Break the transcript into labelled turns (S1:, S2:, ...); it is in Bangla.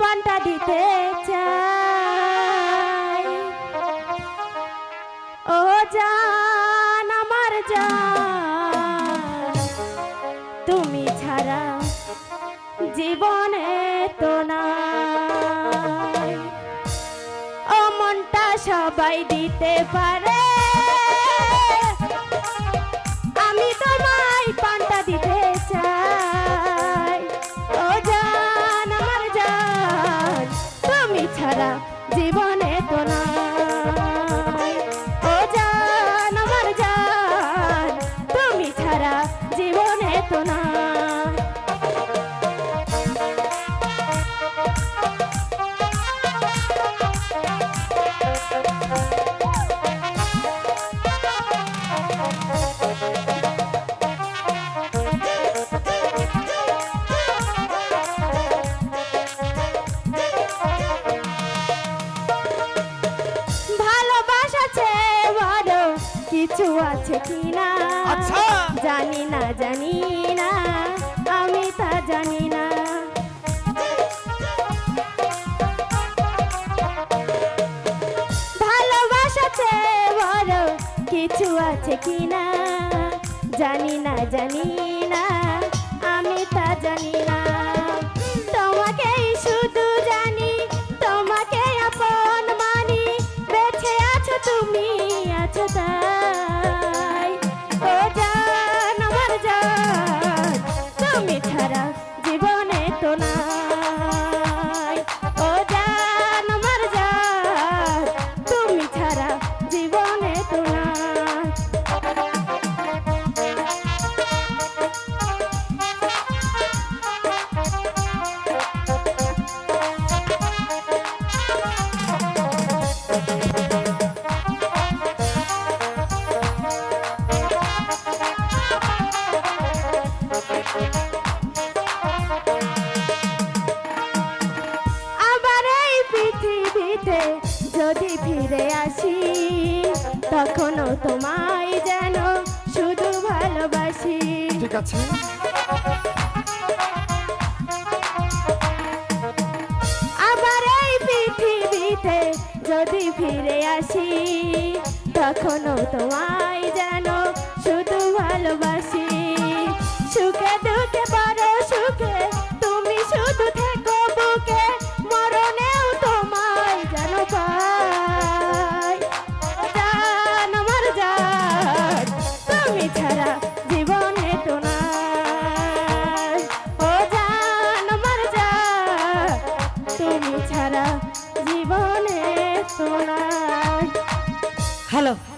S1: পান্তা দিতে চাই। ও জান আমার জান, তুমি ছাড়া জীবনে তো নাই। ও মনটা সবাই দিতে পারে জীবনে তো নাই ভালোবাসা চেয়ে কিছু আছে কিনা?
S2: আচ্ছা।
S1: জানি না জানি না আমি তা জানি না ভালোবাসা চেয়ে বড় কিছু আছে কিনা? জানি না জানি না আমি তা জানি না তুমি ফিরে আসি তখনও তোমায় যেন শুধু ভালোবাসি।
S2: ঠিক আছে।
S1: আবার এই পৃথিবীতে যদি ফিরে আসি তখনও তোমায় যেন শুধু ভালোবাসি। তুমি